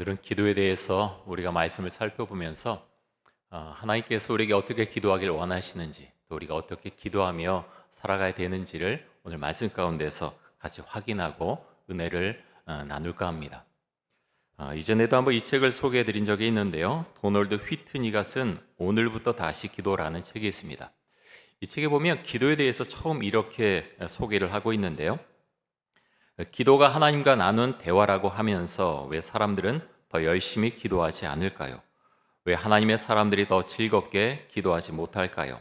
오늘은 기도에 대해서 우리가 말씀을 살펴보면서 어, 하나님께서 우리에게 어떻게 기도하기를 원하시는지 또 우리가 어떻게 기도하며 살아가야 되는지를 오늘 말씀 가운데서 같이 확인하고 은혜를 어, 나눌까 합니다. 어, 이전에도 한번 이 책을 소개해 드린 적이 있는데요. 도널드 휘트니가 쓴 오늘부터 다시 기도라는 책이 있습니다. 이 책에 보면 기도에 대해서 처음 이렇게 소개를 하고 있는데요. 기도가 하나님과 나눈 대화라고 하면서 왜 사람들은 더 열심히 기도하지 않을까요? 왜 하나님의 사람들이 더 즐겁게 기도하지 못할까요?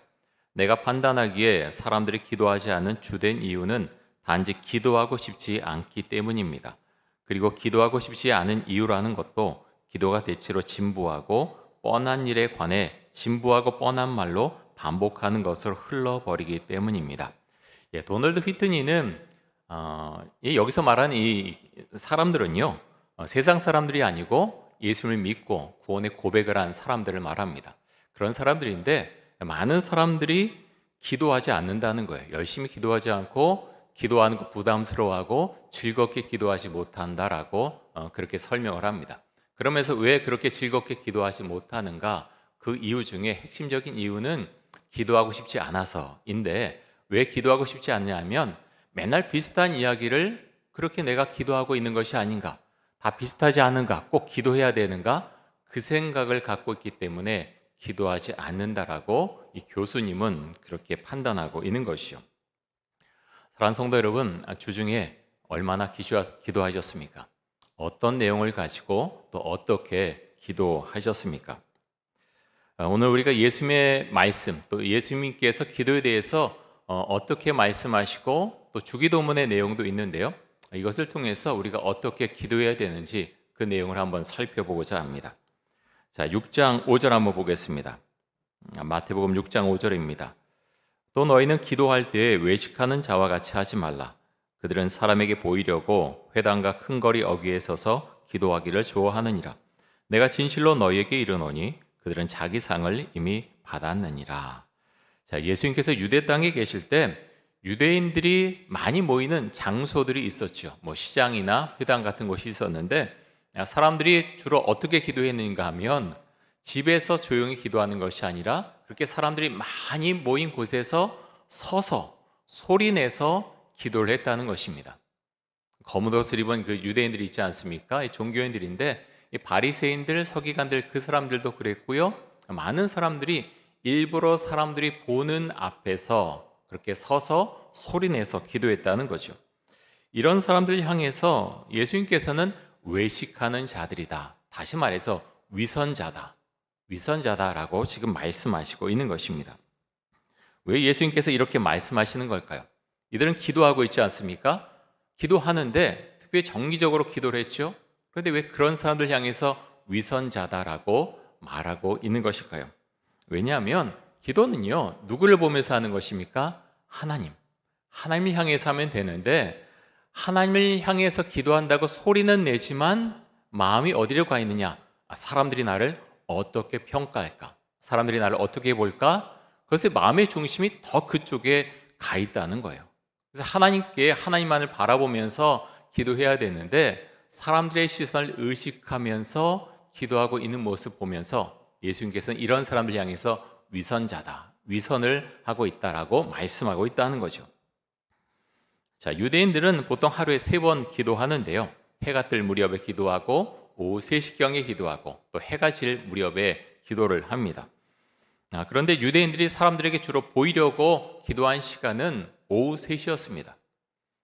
내가 판단하기에 사람들이 기도하지 않는 주된 이유는 단지 기도하고 싶지 않기 때문입니다. 그리고 기도하고 싶지 않은 이유라는 것도 기도가 대체로 진부하고 뻔한 일에 관해 진부하고 뻔한 말로 반복하는 것을 흘러버리기 때문입니다. 예, 도널드 휘트니는 어, 이 여기서 말하는 이 사람들은요 어, 세상 사람들이 아니고 예수를 믿고 구원의 고백을 한 사람들을 말합니다. 그런 사람들인데 많은 사람들이 기도하지 않는다는 거예요. 열심히 기도하지 않고 기도하는 거 부담스러워하고 즐겁게 기도하지 못한다라고 어, 그렇게 설명을 합니다. 그러면서 왜 그렇게 즐겁게 기도하지 못하는가? 그 이유 중에 핵심적인 이유는 기도하고 싶지 않아서인데 왜 기도하고 싶지 않냐면 맨날 비슷한 이야기를 그렇게 내가 기도하고 있는 것이 아닌가? 다 비슷하지 않은가? 꼭 기도해야 되는가? 그 생각을 갖고 있기 때문에 기도하지 않는다라고 이 교수님은 그렇게 판단하고 있는 것이요. 사랑하는 성도 여러분, 주중에 얼마나 기도하셨습니까? 어떤 내용을 가지고 또 어떻게 기도하셨습니까? 오늘 우리가 예수님의 말씀, 또 예수님께서 기도에 대해서 어, 어떻게 말씀하시고 또 주기도문의 내용도 있는데요. 이것을 통해서 우리가 어떻게 기도해야 되는지 그 내용을 한번 살펴보고자 합니다. 자, 6장 5절 한번 보겠습니다. 마태복음 6장 5절입니다. 또 너희는 기도할 때에 외식하는 자와 같이 하지 말라. 그들은 사람에게 보이려고 회당과 큰 거리 어귀에 서서 기도하기를 좋아하느니라. 내가 진실로 너희에게 이르노니 그들은 자기 상을 이미 받았느니라. 자, 예수님께서 유대 땅에 계실 때 유대인들이 많이 모이는 장소들이 있었죠. 뭐 시장이나 회당 같은 곳이 있었는데 사람들이 주로 어떻게 기도했는가 하면 집에서 조용히 기도하는 것이 아니라 그렇게 사람들이 많이 모인 곳에서 서서 소리 내서 기도를 했다는 것입니다. 검은 옷을 입은 그 유대인들이 있지 않습니까? 종교인들인데 바리새인들, 서기관들 그 사람들도 그랬고요. 많은 사람들이 일부러 사람들이 보는 앞에서 그렇게 서서 소리내서 기도했다는 거죠. 이런 사람들 향해서 예수님께서는 외식하는 자들이다. 다시 말해서 위선자다. 위선자다라고 지금 말씀하시고 있는 것입니다. 왜 예수님께서 이렇게 말씀하시는 걸까요? 이들은 기도하고 있지 않습니까? 기도하는데 특별히 정기적으로 기도를 했죠. 그런데 왜 그런 사람들 향해서 위선자다라고 말하고 있는 것일까요? 왜냐하면 기도는요, 누구를 보면서 하는 것입니까? 하나님. 하나님을 향해서 하면 되는데, 하나님을 향해서 기도한다고 소리는 내지만 마음이 어디를 가 있느냐? 아, 사람들이 나를 어떻게 평가할까? 사람들이 나를 어떻게 볼까? 그것의 마음의 중심이 더 그쪽에 가 있다는 거예요. 그래서 하나님께 하나님만을 바라보면서 기도해야 되는데 사람들의 시선을 의식하면서 기도하고 있는 모습 보면서 예수님께서는 이런 사람들 향해서 위선자다. 위선을 하고 있다라고 말씀하고 있다는 거죠. 자, 유대인들은 보통 하루에 세 번 기도하는데요. 해가 뜰 무렵에 기도하고 오후 3시경에 기도하고 또 해가 질 무렵에 기도를 합니다. 아, 그런데 유대인들이 사람들에게 주로 보이려고 기도한 시간은 오후 3시였습니다.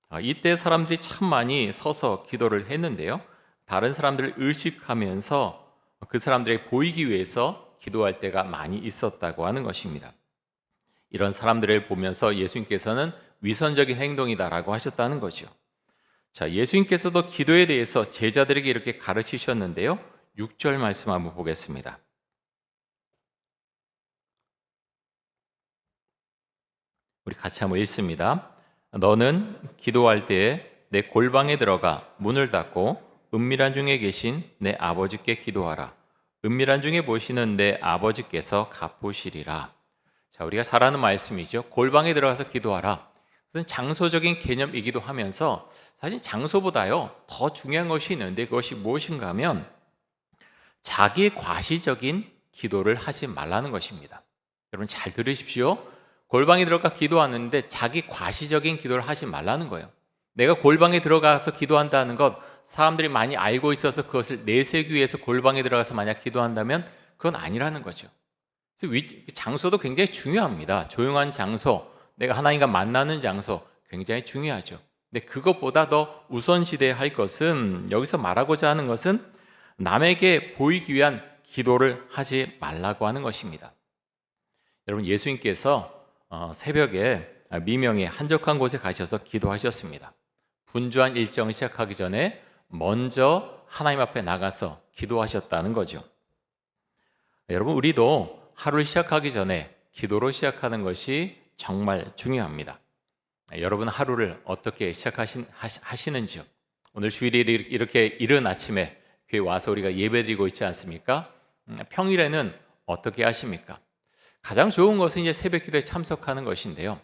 아, 이때 사람들이 참 많이 서서 기도를 했는데요. 다른 사람들을 의식하면서 그 사람들에게 보이기 위해서 기도할 때가 많이 있었다고 하는 것입니다. 이런 사람들을 보면서 예수님께서는 위선적인 행동이다라고 하셨다는 거죠. 자, 예수님께서도 기도에 대해서 제자들에게 이렇게 가르치셨는데요. 6절 말씀 한번 보겠습니다. 우리 같이 한번 읽습니다. 너는 기도할 때에 내 골방에 들어가 문을 닫고 은밀한 중에 계신 내 아버지께 기도하라. 은밀한 중에 보시는 내 아버지께서 갚으시리라. 자, 우리가 잘 아는 말씀이죠. 골방에 들어가서 기도하라. 그것은 장소적인 개념이기도 하면서 사실 장소보다요 더 중요한 것이 있는데 그것이 무엇인가 하면 자기 과시적인 기도를 하지 말라는 것입니다. 여러분 잘 들으십시오. 골방에 들어가 기도하는데 자기 과시적인 기도를 하지 말라는 거예요. 내가 골방에 들어가서 기도한다는 것 사람들이 많이 알고 있어서 그것을 내세기 위해서 골방에 들어가서 만약 기도한다면 그건 아니라는 거죠. 그래서 위, 장소도 굉장히 중요합니다. 조용한 장소, 내가 하나님과 만나는 장소 굉장히 중요하죠. 근데 그것보다 더 우선시돼야 할 것은 여기서 말하고자 하는 것은 남에게 보이기 위한 기도를 하지 말라고 하는 것입니다. 여러분 예수님께서 어, 새벽에 미명에 한적한 곳에 가셔서 기도하셨습니다. 분주한 일정을 시작하기 전에 먼저 하나님 앞에 나가서 기도하셨다는 거죠. 여러분 우리도 하루를 시작하기 전에 기도로 시작하는 것이 정말 중요합니다. 여러분 하루를 어떻게 시작하시는지요? 오늘 주일에 이렇게 이른 아침에 교회 와서 우리가 예배드리고 있지 않습니까? 음, 평일에는 어떻게 하십니까? 가장 좋은 것은 이제 새벽 기도에 참석하는 것인데요.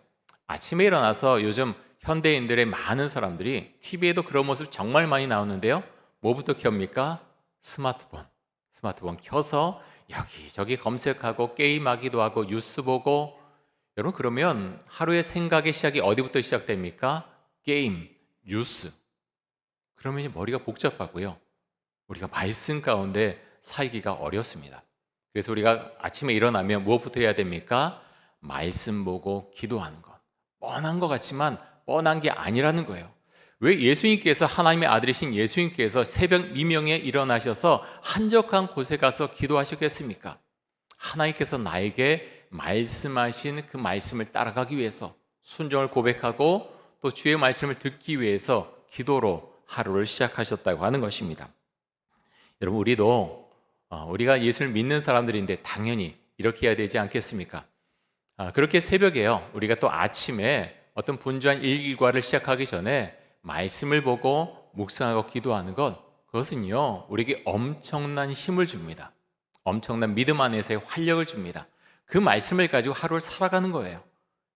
아침에 일어나서 요즘 현대인들의 많은 사람들이 TV에도 그런 모습 정말 많이 나오는데요. 뭐부터 켭니까? 스마트폰. 스마트폰 켜서 여기저기 검색하고 게임하기도 하고 뉴스 보고 여러분 그러면 하루의 생각의 시작이 어디부터 시작됩니까? 게임, 뉴스. 그러면 머리가 복잡하고요. 우리가 말씀 가운데 살기가 어렵습니다. 그래서 우리가 아침에 일어나면 무엇부터 해야 됩니까? 말씀 보고 기도하는 것. 뻔한 것 같지만 뻔한 게 아니라는 거예요. 왜 예수님께서 하나님의 아들이신 예수님께서 새벽 미명에 일어나셔서 한적한 곳에 가서 기도하셨겠습니까? 하나님께서 나에게 말씀하신 그 말씀을 따라가기 위해서 순종을 고백하고 또 주의 말씀을 듣기 위해서 기도로 하루를 시작하셨다고 하는 것입니다. 여러분 우리도 어, 우리가 예수를 믿는 사람들인데 당연히 이렇게 해야 되지 않겠습니까? 아, 그렇게 새벽에요. 우리가 또 아침에 어떤 분주한 일과를 시작하기 전에 말씀을 보고 묵상하고 기도하는 것 그것은요 우리에게 엄청난 힘을 줍니다. 엄청난 믿음 안에서의 활력을 줍니다. 그 말씀을 가지고 하루를 살아가는 거예요.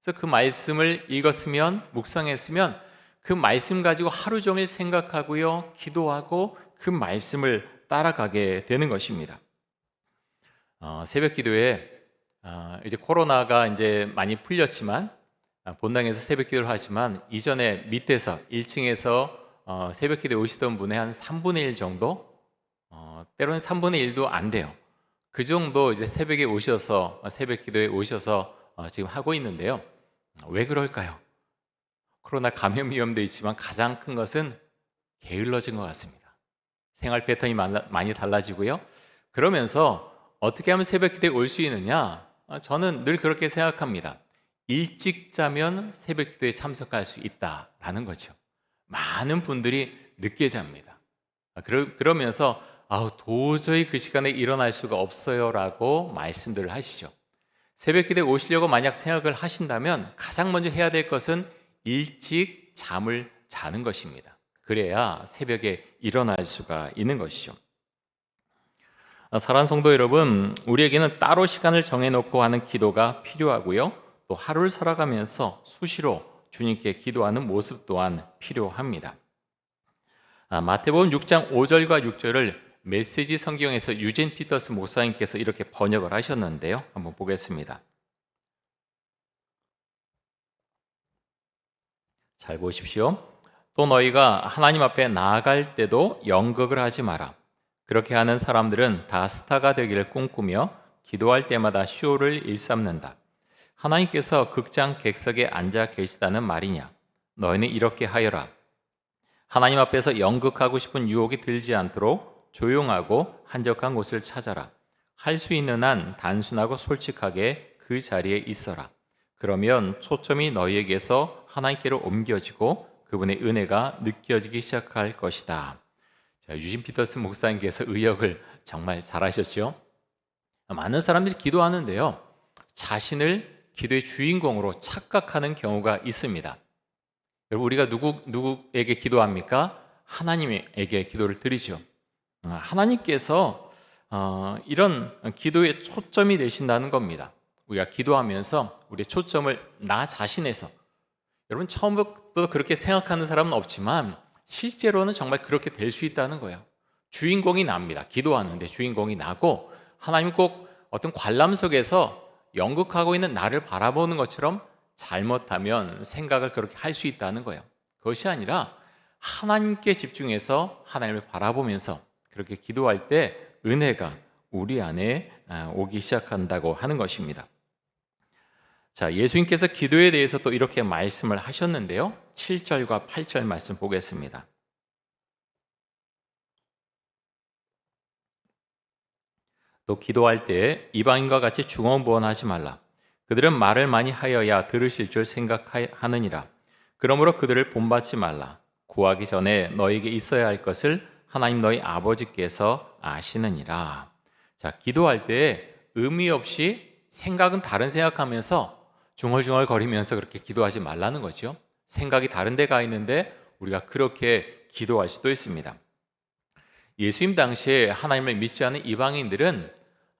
그래서 그 말씀을 읽었으면 묵상했으면 그 말씀 가지고 하루 종일 생각하고요 기도하고 그 말씀을 따라가게 되는 것입니다. 어, 새벽 기도에 어, 이제 코로나가 이제 많이 풀렸지만 어, 본당에서 새벽 기도를 하지만 이전에 밑에서 1층에서 어, 새벽 기도에 오시던 분의 한 3분의 1 정도, 어, 때로는 3분의 1도 안 돼요. 그 정도 이제 새벽에 오셔서 새벽 기도에 오셔서 어, 지금 하고 있는데요. 왜 그럴까요? 코로나 감염 위험도 있지만 가장 큰 것은 게을러진 것 같습니다. 생활 패턴이 많이 달라지고요. 그러면서 어떻게 하면 새벽 기도에 올 수 있느냐? 아, 저는 늘 그렇게 생각합니다. 일찍 자면 새벽 기도에 참석할 수 있다라는 거죠. 많은 분들이 늦게 잡니다. 아, 그러면서 아우 도저히 그 시간에 일어날 수가 없어요라고 말씀들을 하시죠. 새벽 기도에 오시려고 만약 생각을 하신다면 가장 먼저 해야 될 것은 일찍 잠을 자는 것입니다. 그래야 새벽에 일어날 수가 있는 것이죠. 아, 사랑 성도 여러분, 우리에게는 따로 시간을 정해놓고 하는 기도가 필요하고요. 또 하루를 살아가면서 수시로 주님께 기도하는 모습 또한 필요합니다. 아, 마태복음 6장 5절과 6절을 메시지 성경에서 유젠 피터스 목사님께서 이렇게 번역을 하셨는데요. 한번 보겠습니다. 잘 보십시오. 또 너희가 하나님 앞에 나아갈 때도 연극을 하지 마라. 그렇게 하는 사람들은 다 스타가 되기를 꿈꾸며 기도할 때마다 쇼를 일삼는다. 하나님께서 극장 객석에 앉아 계시다는 말이냐? 너희는 이렇게 하여라. 하나님 앞에서 연극하고 싶은 유혹이 들지 않도록 조용하고 한적한 곳을 찾아라. 할 수 있는 한 단순하고 솔직하게 그 자리에 있어라. 그러면 초점이 너희에게서 하나님께로 옮겨지고 그분의 은혜가 느껴지기 시작할 것이다. 자, 유진 피터스 목사님께서 의역을 정말 잘하셨죠. 많은 사람들이 기도하는데요. 자신을 기도의 주인공으로 착각하는 경우가 있습니다. 여러분 우리가 누구 누구에게 기도합니까? 하나님에게 기도를 드리죠. 어, 하나님께서 어, 이런 기도의 초점이 되신다는 겁니다. 우리가 기도하면서 우리의 초점을 나 자신에서 여러분 처음부터 그렇게 생각하는 사람은 없지만 실제로는 정말 그렇게 될 수 있다는 거예요. 주인공이 납니다. 기도하는데 주인공이 나고 하나님 꼭 어떤 관람 속에서 연극하고 있는 나를 바라보는 것처럼 잘못하면 생각을 그렇게 할 수 있다는 거예요. 그것이 아니라 하나님께 집중해서 하나님을 바라보면서 그렇게 기도할 때 은혜가 우리 안에 아, 오기 시작한다고 하는 것입니다. 자, 예수님께서 기도에 대해서 또 이렇게 말씀을 하셨는데요. 7절과 8절 말씀 보겠습니다. 또 기도할 때 이방인과 같이 중언부언하지 말라. 그들은 말을 많이 하여야 들으실 줄 생각하느니라. 그러므로 그들을 본받지 말라. 구하기 전에 너에게 있어야 할 것을 하나님 너희 아버지께서 아시느니라. 자, 기도할 때 의미 없이 생각은 다른 생각하면서 중얼중얼 거리면서 그렇게 기도하지 말라는 거죠. 생각이 다른 데 가 있는데 우리가 그렇게 기도할 수도 있습니다. 예수님 당시에 하나님을 믿지 않은 이방인들은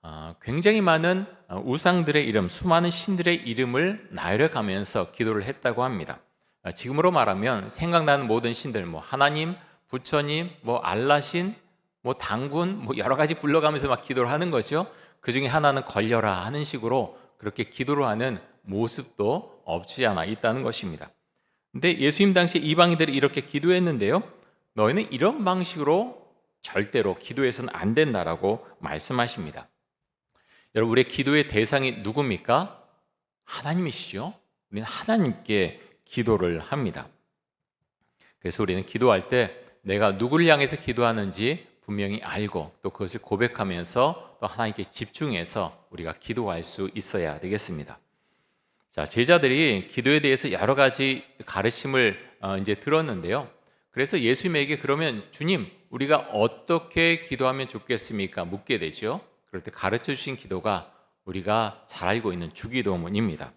어, 굉장히 많은 어, 우상들의 이름, 수많은 신들의 이름을 나열해가면서 기도를 했다고 합니다. 어, 지금으로 말하면 생각나는 모든 신들, 뭐 하나님, 부처님, 뭐 알라신, 뭐 당군, 뭐 여러 가지 불러가면서 막 기도를 하는 거죠. 그 중에 하나는 걸려라 하는 식으로 그렇게 기도를 하는 모습도 없지 않아 있다는 것입니다. 근데 예수님 당시 이방인들이 이렇게 기도했는데요. 너희는 이런 방식으로 절대로 기도해서는 안 된다라고 말씀하십니다. 여러분 우리의 기도의 대상이 누굽니까? 하나님이시죠. 우리는 하나님께 기도를 합니다. 그래서 우리는 기도할 때 내가 누구를 향해서 기도하는지 분명히 알고 또 그것을 고백하면서 또 하나님께 집중해서 우리가 기도할 수 있어야 되겠습니다. 자, 제자들이 기도에 대해서 여러 가지 가르침을 어, 이제 들었는데요. 그래서 예수님에게 그러면 주님, 우리가 어떻게 기도하면 좋겠습니까? 묻게 되죠. 그럴 때 가르쳐 주신 기도가 우리가 잘 알고 있는 주기도문입니다.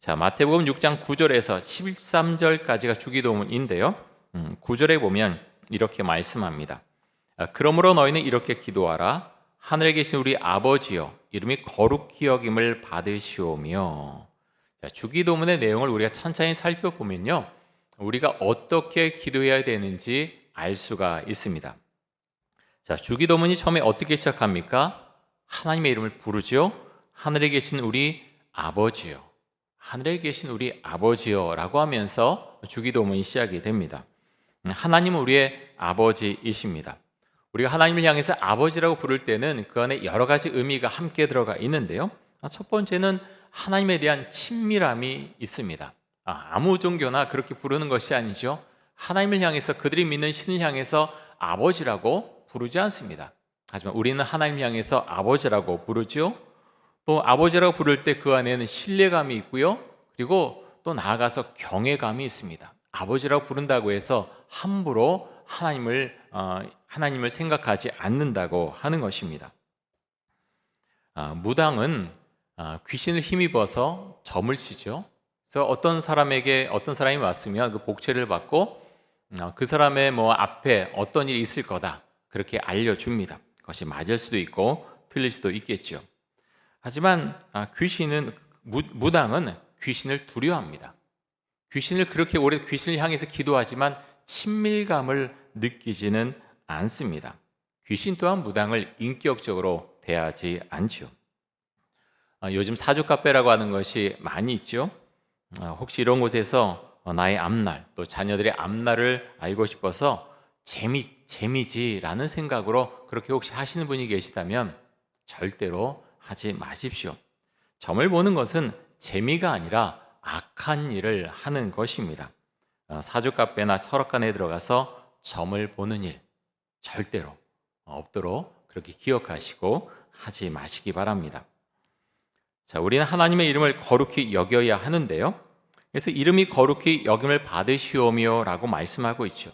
자, 마태복음 6장 9절에서 13절까지가 주기도문인데요. 음, 9절에 보면 이렇게 말씀합니다. 아, 그러므로 너희는 이렇게 기도하라. 하늘에 계신 우리 아버지여, 이름이 거룩히 여김을 받으시오며. 자, 주기도문의 내용을 우리가 천천히 살펴보면요. 우리가 어떻게 기도해야 되는지 알 수가 있습니다. 자, 주기도문이 처음에 어떻게 시작합니까? 하나님의 이름을 부르죠. 하늘에 계신 우리 아버지요. 하늘에 계신 우리 아버지요라고 하면서 주기도문이 시작이 됩니다. 하나님은 우리의 아버지이십니다. 우리가 하나님을 향해서 아버지라고 부를 때는 그 안에 여러 가지 의미가 함께 들어가 있는데요. 첫 번째는 하나님에 대한 친밀함이 있습니다. 아, 무 종교나 그렇게 부르는 것이 아니죠. 하나님을 향해서 그들이 믿는 신을 향해서 아버지라고 부르지 않습니다. 하지만 우리는 하나님 향해서 아버지라고 부르죠. 또 아버지라고 부를 때 그 안에는 신뢰감이 있고요. 그리고 또 나아가서 경외감이 있습니다. 아버지라고 부른다고 해서 함부로 하나님을 어, 하나님을 생각하지 않는다고 하는 것입니다. 아, 무당은 아, 귀신을 힘입어서 점을 치죠. 그래서 어떤 사람에게 어떤 사람이 왔으면 그 복채를 받고 어, 그 사람의 뭐 앞에 어떤 일이 있을 거다 그렇게 알려줍니다. 그것이 맞을 수도 있고 틀릴 수도 있겠죠. 하지만 아, 귀신은 무당은 귀신을 두려워합니다. 귀신을 그렇게 오래 귀신을 향해서 기도하지만 친밀감을 느끼지는 않습니다. 귀신 또한 무당을 인격적으로 대하지 않죠. 아, 요즘 사주 카페라고 하는 것이 많이 있죠. 아, 혹시 이런 곳에서 어, 나의 앞날 또 자녀들의 앞날을 알고 싶어서 재미 재미지라는 생각으로 그렇게 혹시 하시는 분이 계시다면 절대로 하지 마십시오. 점을 보는 것은 재미가 아니라 악한 일을 하는 것입니다. 어, 사주 카페나 철학관에 들어가서 점을 보는 일 절대로 없도록 그렇게 기억하시고 하지 마시기 바랍니다. 자, 우리는 하나님의 이름을 거룩히 여겨야 하는데요. 그래서 이름이 거룩히 여김을 받으시오며라고 말씀하고 있죠.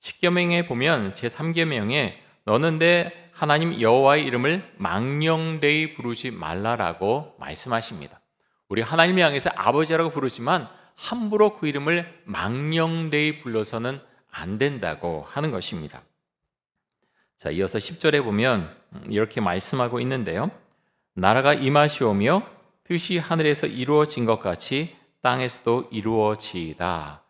십계명에 보면 제 3계명에 너는 내 하나님 여호와의 이름을 망령되이 부르지 말라라고 말씀하십니다. 우리 하나님 향해서 아버지라고 부르지만 함부로 그 이름을 망령되이 불러서는 안 된다고 하는 것입니다. 자, 이어서 10절에 보면 이렇게 말씀하고 있는데요. 나라가 임하시오며 뜻이 하늘에서 이루어진 것 같이 땅에서도 이루어지이다.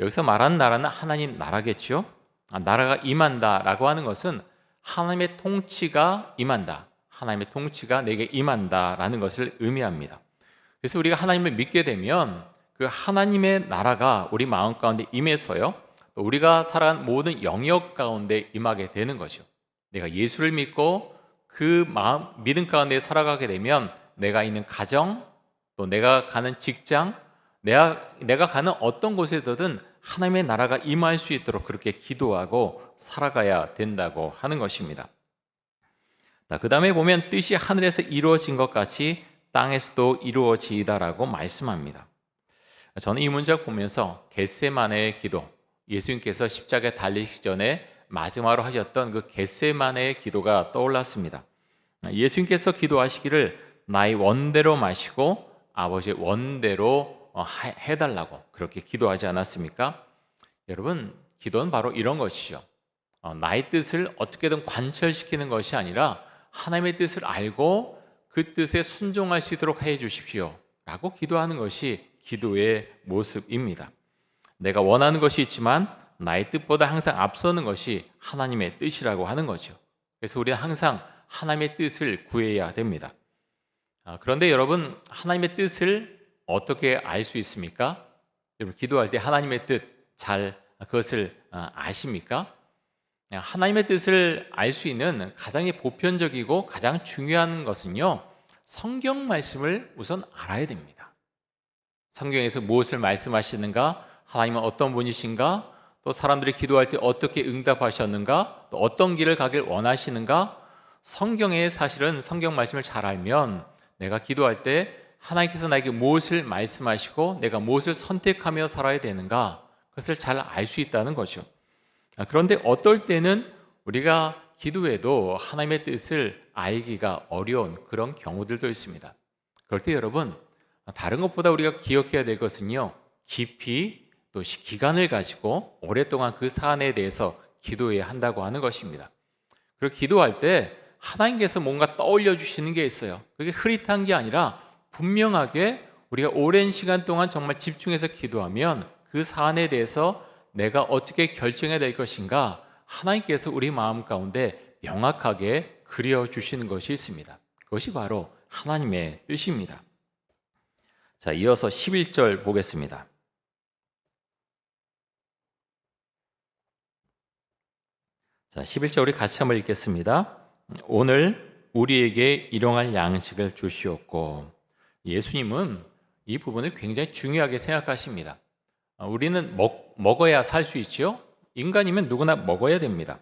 여기서 말하는 나라는 하나님 나라겠죠. 아, 나라가 임한다라고 하는 것은 하나님의 통치가 임한다. 하나님의 통치가 내게 임한다라는 것을 의미합니다. 그래서 우리가 하나님을 믿게 되면 그 하나님의 나라가 우리 마음 가운데 임해서요. 또 우리가 살아간 모든 영역 가운데 임하게 되는 것이요. 내가 예수를 믿고 그 마음 믿음 가운데 살아가게 되면 내가 있는 가정 또 내가 가는 직장 내가 내가 가는 어떤 곳에서든 하나님의 나라가 임할 수 있도록 그렇게 기도하고 살아가야 된다고 하는 것입니다. 그 다음에 보면 뜻이 하늘에서 이루어진 것 같이 땅에서도 이루어지다라고 말씀합니다. 저는 이 문장 보면서 겟세만의 기도, 예수님께서 십자가에 달리시기 전에 마지막으로 하셨던 그 겟세만의 기도가 떠올랐습니다. 예수님께서 기도하시기를 나의 원대로 마시고 아버지의 원대로 어, 해달라고 그렇게 기도하지 않았습니까? 여러분, 기도는 바로 이런 것이죠. 어, 나의 뜻을 어떻게든 관철시키는 것이 아니라 하나님의 뜻을 알고 그 뜻에 순종할 수 있도록 해 주십시오. 라고 기도하는 것이 기도의 모습입니다. 내가 원하는 것이 있지만 나의 뜻보다 항상 앞서는 것이 하나님의 뜻이라고 하는 거죠. 그래서 우리는 항상 하나님의 뜻을 구해야 됩니다. 아, 그런데 여러분, 하나님의 뜻을 어떻게 알 수 있습니까? 여러분, 기도할 때 하나님의 뜻 잘 그것을 아, 아십니까? 하나님의 뜻을 알 수 있는 가장 보편적이고 가장 중요한 것은요, 성경 말씀을 우선 알아야 됩니다. 성경에서 무엇을 말씀하시는가, 하나님은 어떤 분이신가, 또 사람들이 기도할 때 어떻게 응답하셨는가, 또 어떤 길을 가길 원하시는가, 성경의 사실은 성경 말씀을 잘 알면 내가 기도할 때 하나님께서 나에게 무엇을 말씀하시고 내가 무엇을 선택하며 살아야 되는가, 그것을 잘 알 수 있다는 거죠. 아, 그런데 어떨 때는 우리가 기도에도 하나님의 뜻을 알기가 어려운 그런 경우들도 있습니다. 그럴 때 여러분, 다른 것보다 우리가 기억해야 될 것은요, 깊이 또 기간을 가지고 오랫동안 그 사안에 대해서 기도해야 한다고 하는 것입니다. 그리고 기도할 때 하나님께서 뭔가 떠올려 주시는 게 있어요. 그게 흐릿한 게 아니라 분명하게 우리가 오랜 시간 동안 정말 집중해서 기도하면 그 사안에 대해서 내가 어떻게 결정해야 될 것인가 하나님께서 우리 마음 가운데 명확하게 그려 주시는 것이 있습니다. 그것이 바로 하나님의 뜻입니다. 자, 이어서 11절 보겠습니다. 자, 11절 우리 같이 한번 읽겠습니다. 오늘 우리에게 일용할 양식을 주시옵고 예수님은 이 부분을 굉장히 중요하게 생각하십니다. 어, 우리는 먹, 먹어야 살 수 있죠. 인간이면 누구나 먹어야 됩니다.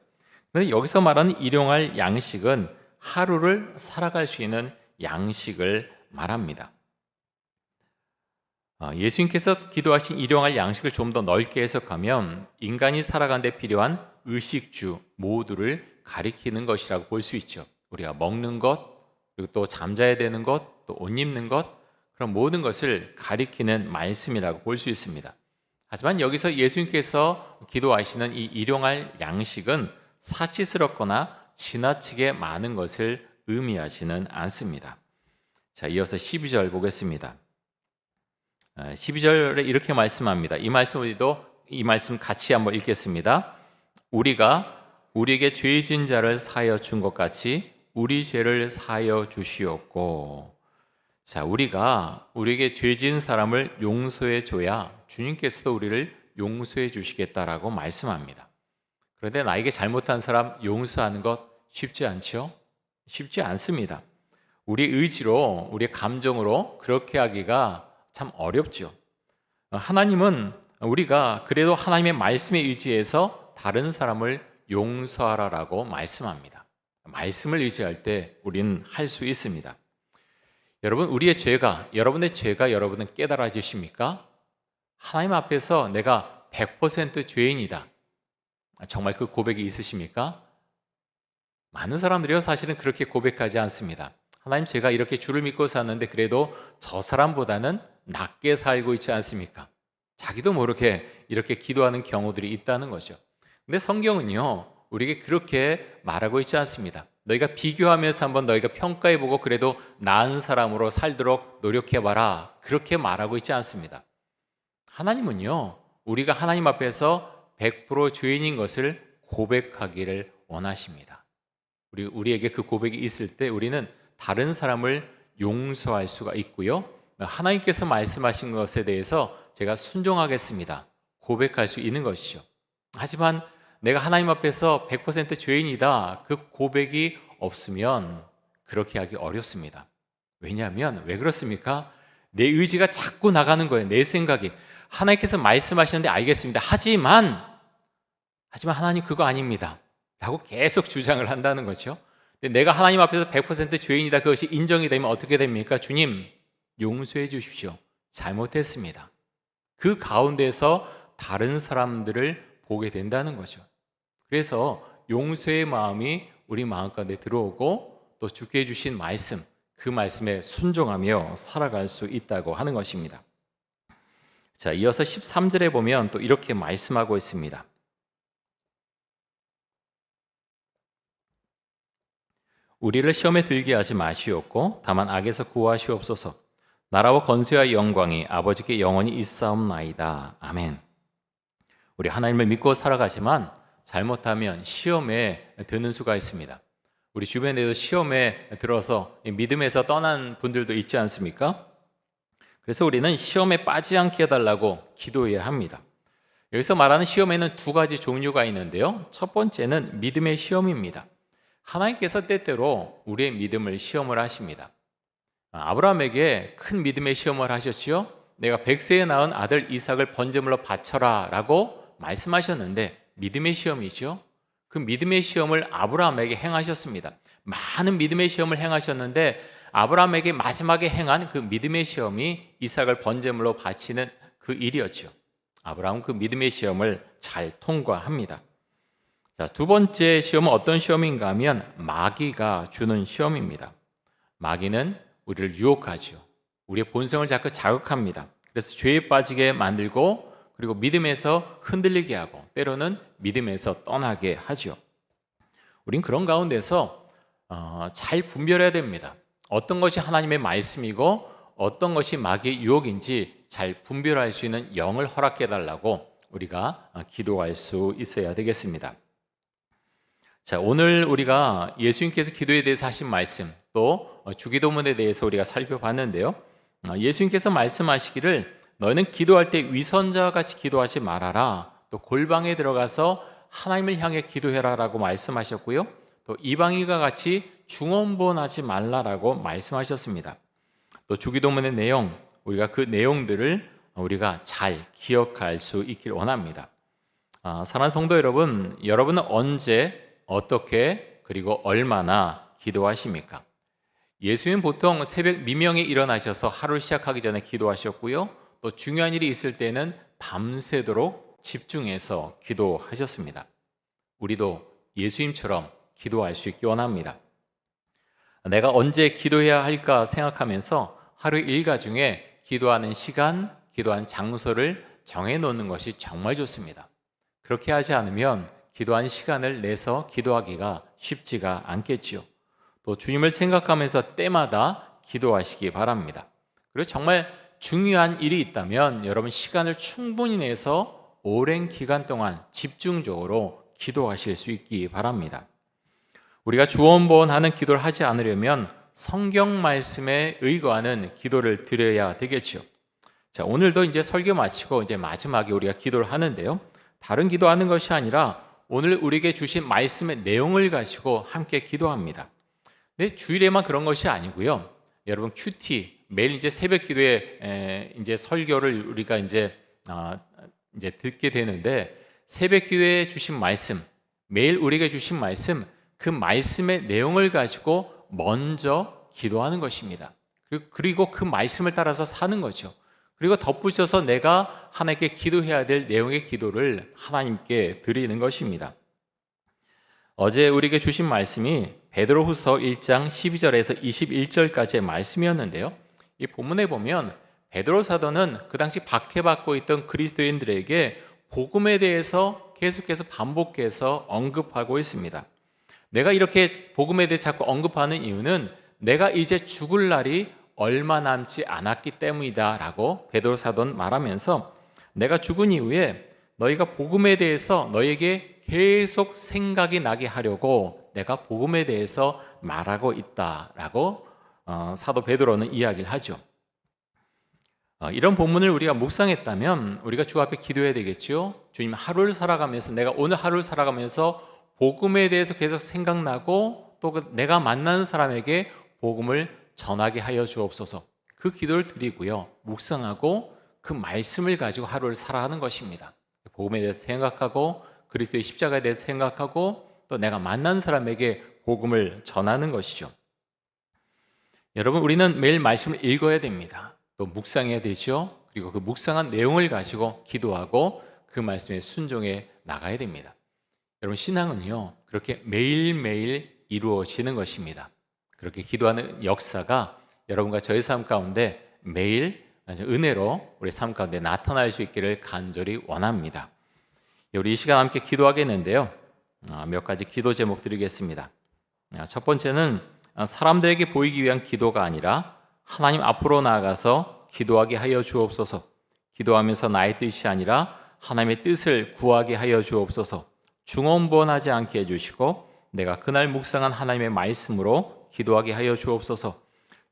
그런데 여기서 말하는 일용할 양식은 하루를 살아갈 수 있는 양식을 말합니다. 어, 예수님께서 기도하신 일용할 양식을 좀 더 넓게 해석하면 인간이 살아가는 데 필요한 의식주 모두를 가리키는 것이라고 볼 수 있죠. 우리가 먹는 것, 그리고 또 잠자야 되는 것, 또 옷 입는 것, 그런 모든 것을 가리키는 말씀이라고 볼 수 있습니다. 하지만 여기서 예수님께서 기도하시는 이 일용할 양식은 사치스럽거나 지나치게 많은 것을 의미하지는 않습니다. 자, 이어서 12절 보겠습니다. 12절에 아, 이렇게 말씀합니다. 이 말씀 우리도 이 말씀 같이 한번 읽겠습니다. 우리가 우리에게 죄진 자를 사여 준 것 같이 우리 죄를 사여 주시옵고 자, 우리가 우리에게 죄진 사람을 용서해 줘야 주님께서도 우리를 용서해 주시겠다라고 말씀합니다. 그런데 나에게 잘못한 사람 용서하는 것 쉽지 않죠? 쉽지 않습니다. 우리 의지로, 우리 감정으로 그렇게 하기가 참 어렵죠. 하나님은 우리가 그래도 하나님의 말씀에 의지해서 다른 사람을 용서하라라고 말씀합니다. 말씀을 의지할 때 우리는 할 수 있습니다. 여러분, 우리의 죄가, 여러분의 죄가 여러분은 깨달아지십니까? 하나님 앞에서 내가 100% 죄인이다. 정말 그 고백이 있으십니까? 많은 사람들이요, 사실은 그렇게 고백하지 않습니다. 하나님, 제가 이렇게 주를 믿고 사는데 그래도 저 사람보다는 낮게 살고 있지 않습니까? 자기도 모르게 이렇게 기도하는 경우들이 있다는 거죠. 근데 성경은요, 우리에게 그렇게 말하고 있지 않습니다. 너희가 비교하면서 한번 너희가 평가해 보고 그래도 나은 사람으로 살도록 노력해 봐라. 그렇게 말하고 있지 않습니다. 하나님은요. 우리가 하나님 앞에서 100% 죄인인 것을 고백하기를 원하십니다. 우리 우리에게 그 고백이 있을 때 우리는 다른 사람을 용서할 수가 있고요. 하나님께서 말씀하신 것에 대해서 제가 순종하겠습니다. 고백할 수 있는 것이죠. 하지만 내가 하나님 앞에서 100% 죄인이다. 그 고백이 없으면 그렇게 하기 어렵습니다. 왜냐하면 왜 그렇습니까? 내 의지가 자꾸 나가는 거예요. 내 생각이. 하나님께서 말씀하시는데 알겠습니다. 하지만 하지만 하나님 그거 아닙니다. 라고 계속 주장을 한다는 거죠. 내가 하나님 앞에서 100% 죄인이다. 그것이 인정이 되면 어떻게 됩니까? 주님, 용서해 주십시오. 잘못했습니다. 그 가운데서 다른 사람들을 보게 된다는 거죠. 그래서 용서의 마음이 우리 마음 가운데 들어오고 또 주께 주신 말씀, 그 말씀에 순종하며 살아갈 수 있다고 하는 것입니다. 자, 이어서 13절에 보면 또 이렇게 말씀하고 있습니다. 우리를 시험에 들게 하지 마시옵고 다만 악에서 구하시옵소서. 나라와 건세와 영광이 아버지께 영원히 있사옵나이다. 아멘. 우리 하나님을 믿고 살아가지만 잘못하면 시험에 드는 수가 있습니다. 우리 주변에도 시험에 들어서 믿음에서 떠난 분들도 있지 않습니까? 그래서 우리는 시험에 빠지 않게 해달라고 기도해야 합니다. 여기서 말하는 시험에는 두 가지 종류가 있는데요. 첫 번째는 믿음의 시험입니다. 하나님께서 때때로 우리의 믿음을 시험을 하십니다. 아브라함에게 큰 믿음의 시험을 하셨지요. 내가 백세에 낳은 아들 이삭을 번제물로 바쳐라 라고 말씀하셨는데 믿음의 시험이죠. 그 믿음의 시험을 아브라함에게 행하셨습니다. 많은 믿음의 시험을 행하셨는데 아브라함에게 마지막에 행한 그 믿음의 시험이 이삭을 번제물로 바치는 그 일이었죠. 아브라함 그 믿음의 시험을 잘 통과합니다. 자, 두 번째 시험은 어떤 시험인가 하면 마귀가 주는 시험입니다. 마귀는 우리를 유혹하죠. 우리의 본성을 자꾸 자극합니다. 그래서 죄에 빠지게 만들고 그리고 믿음에서 흔들리게 하고 때로는 믿음에서 떠나게 하죠. 우린 그런 가운데서 어, 잘 분별해야 됩니다. 어떤 것이 하나님의 말씀이고 어떤 것이 마귀의 유혹인지 잘 분별할 수 있는 영을 허락해 달라고 우리가 어, 기도할 수 있어야 되겠습니다. 자, 오늘 우리가 예수님께서 기도에 대해서 하신 말씀 또 어, 주기도문에 대해서 우리가 살펴봤는데요. 어, 예수님께서 말씀하시기를 너희는 기도할 때 위선자와 같이 기도하지 말아라. 또 골방에 들어가서 하나님을 향해 기도해라라고 말씀하셨고요. 또 이방인과 같이 중언부언하지 말라라고 말씀하셨습니다. 또 주기도문의 내용 우리가 그 내용들을 우리가 잘 기억할 수 있길 원합니다. 아, 사랑하는 성도 여러분, 여러분은 언제 어떻게 그리고 얼마나 기도하십니까? 예수님 보통 새벽 미명에 일어나셔서 하루 시작하기 전에 기도하셨고요. 또 중요한 일이 있을 때는 밤새도록 집중해서 기도하셨습니다. 우리도 예수님처럼 기도할 수 있기 원합니다. 내가 언제 기도해야 할까 생각하면서 하루 일과 중에 기도하는 시간, 기도한 장소를 정해 놓는 것이 정말 좋습니다. 그렇게 하지 않으면 기도한 시간을 내서 기도하기가 쉽지가 않겠지요. 또 주님을 생각하면서 때마다 기도하시기 바랍니다. 그리고 정말 중요한 일이 있다면 여러분 시간을 충분히 내서 오랜 기간 동안 집중적으로 기도하실 수 있기 바랍니다. 우리가 주원보원하는 기도를 하지 않으려면 성경 말씀에 의거하는 기도를 드려야 되겠죠. 자, 오늘도 이제 설교 마치고 이제 마지막에 우리가 기도를 하는데요. 다른 기도하는 것이 아니라 오늘 우리에게 주신 말씀의 내용을 가지고 함께 기도합니다. 근데 주일에만 그런 것이 아니고요. 여러분 큐티 매일 이제 새벽 기도에 이제 설교를 우리가 이제 아, 이제 듣게 되는데 새벽 기도에 주신 말씀 매일 우리에게 주신 말씀 그 말씀의 내용을 가지고 먼저 기도하는 것입니다. 그리고 그 말씀을 따라서 사는 거죠. 그리고 덧붙여서 내가 하나님께 기도해야 될 내용의 기도를 하나님께 드리는 것입니다. 어제 우리에게 주신 말씀이 베드로후서 1장 12절에서 21절까지의 말씀이었는데요. 이 본문에 보면 베드로 사도는 그 당시 박해받고 있던 그리스도인들에게 복음에 대해서 계속해서 반복해서 언급하고 있습니다. 내가 이렇게 복음에 대해 자꾸 언급하는 이유는 내가 이제 죽을 날이 얼마 남지 않았기 때문이다라고 베드로 사도는 말하면서 내가 죽은 이후에 너희가 복음에 대해서 너에게 계속 생각이 나게 하려고 내가 복음에 대해서 말하고 있다라고 어, 사도 베드로는 이야기를 하죠. 어, 이런 본문을 우리가 묵상했다면 우리가 주 앞에 기도해야 되겠죠. 주님 하루를 살아가면서 내가 오늘 하루를 살아가면서 복음에 대해서 계속 생각나고 또 그 내가 만나는 사람에게 복음을 전하게 하여 주옵소서. 그 기도를 드리고요. 묵상하고 그 말씀을 가지고 하루를 살아가는 것입니다. 복음에 대해서 생각하고 그리스도의 십자가에 대해서 생각하고 또 내가 만난 사람에게 복음을 전하는 것이죠. 여러분 우리는 매일 말씀을 읽어야 됩니다. 또 묵상해야 되죠. 그리고 그 묵상한 내용을 가지고 기도하고 그 말씀에 순종해 나가야 됩니다. 여러분 신앙은요 그렇게 매일매일 이루어지는 것입니다. 그렇게 기도하는 역사가 여러분과 저의 삶 가운데 매일 은혜로 우리 삶 가운데 나타날 수 있기를 간절히 원합니다. 우리 이 시간 함께 기도하겠는데요. 아, 몇 가지 기도 제목 드리겠습니다. 아, 첫 번째는 아, 사람들에게 보이기 위한 기도가 아니라 하나님 앞으로 나아가서 기도하게 하여 주옵소서. 기도하면서 나의 뜻이 아니라 하나님의 뜻을 구하게 하여 주옵소서. 중언부언하지 않게 해주시고 내가 그날 묵상한 하나님의 말씀으로 기도하게 하여 주옵소서.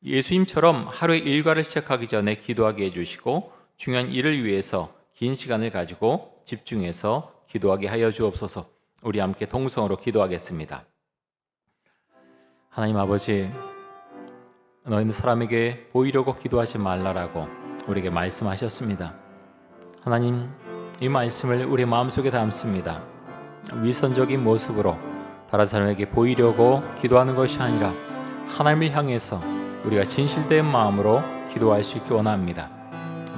예수님처럼 하루의 일과를 시작하기 전에 기도하게 해주시고 중요한 일을 위해서 긴 시간을 가지고 집중해서 기도하게 하여 주옵소서. 우리 함께 동성으로 기도하겠습니다. 하나님 아버지, 너희는 사람에게 보이려고 기도하지 말라라고 우리에게 말씀하셨습니다. 하나님, 이 말씀을 우리 마음속에 담습니다. 위선적인 모습으로 다른 사람에게 보이려고 기도하는 것이 아니라 하나님을 향해서 우리가 진실된 마음으로 기도할 수 있기 원합니다.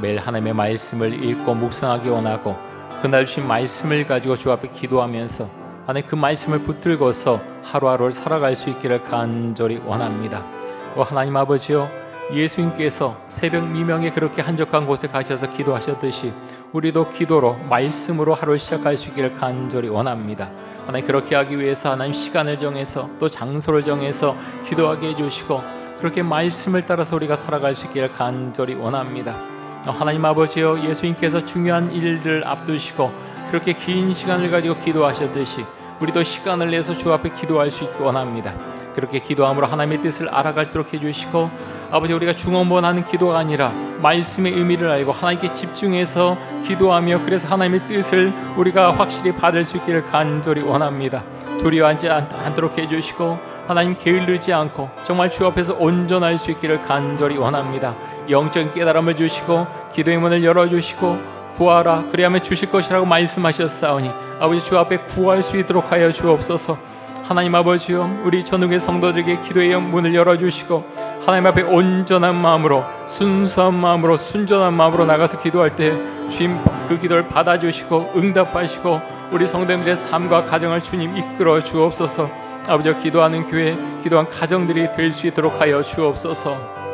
매일 하나님의 말씀을 읽고 묵상하기 원하고 그날 주신 말씀을 가지고 주 앞에 기도하면서 하나님 그 말씀을 붙들고서 하루하루를 살아갈 수 있기를 간절히 원합니다. 오 하나님 아버지요 예수님께서 새벽 미명에 그렇게 한적한 곳에 가셔서 기도하셨듯이 우리도 기도로 말씀으로 하루를 시작할 수 있기를 간절히 원합니다. 하나님 그렇게 하기 위해서 하나님 시간을 정해서 또 장소를 정해서 기도하게 해주시고 그렇게 말씀을 따라서 우리가 살아갈 수 있기를 간절히 원합니다. 하나님 아버지여 예수님께서 중요한 일들을 앞두시고 그렇게 긴 시간을 가지고 기도하셨듯이 우리도 시간을 내서 주 앞에 기도할 수 있기 원합니다. 그렇게 기도함으로 하나님의 뜻을 알아갈도록 해주시고 아버지 우리가 중언번하는 기도가 아니라 말씀의 의미를 알고 하나님께 집중해서 기도하며 그래서 하나님의 뜻을 우리가 확실히 받을 수 있기를 간절히 원합니다. 두려워하지 않도록 해주시고 하나님 게을르지 않고 정말 주 앞에서 온전할 수 있기를 간절히 원합니다. 영적인 깨달음을 주시고 기도의 문을 열어주시고 구하라. 그리하면 주실 것이라고 말씀하셨사오니 아버지 주 앞에 구할 수 있도록 하여 주옵소서. 하나님 아버지요 우리 전국의 성도들에게 기도의 문을 열어주시고 하나님 앞에 온전한 마음으로 순수한 마음으로 순전한 마음으로 나가서 기도할 때 주님 그 기도를 받아주시고 응답하시고 우리 성도들의 삶과 가정을 주님 이끌어 주옵소서. 아버지 기도하는 교회 기도한 가정들이 될 수 있도록 하여 주옵소서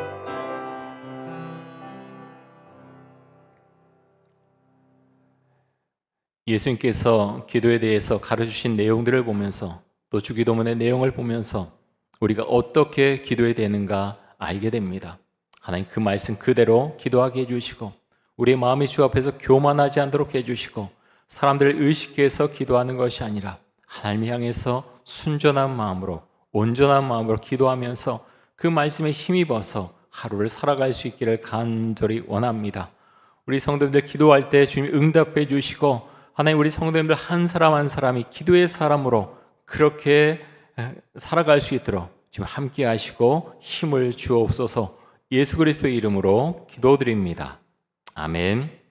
예수님께서 기도에 대해서 가르치신 내용들을 보면서 또 주기도문의 내용을 보면서 우리가 어떻게 기도해야 되는가 알게 됩니다. 하나님 그 말씀 그대로 기도하게 해주시고 우리의 마음이 주 앞에서 교만하지 않도록 해주시고 사람들을 의식해서 기도하는 것이 아니라 하나님 향해서 순전한 마음으로 온전한 마음으로 기도하면서 그 말씀에 힘입어서 하루를 살아갈 수 있기를 간절히 원합니다. 우리 성도들 기도할 때 주님 응답해 주시고 하나님 우리 성도님들 한 사람 한 사람이 기도의 사람으로 그렇게 살아갈 수 있도록 지금 함께 하시고 힘을 주옵소서 예수 그리스도의 이름으로 기도드립니다. 아멘.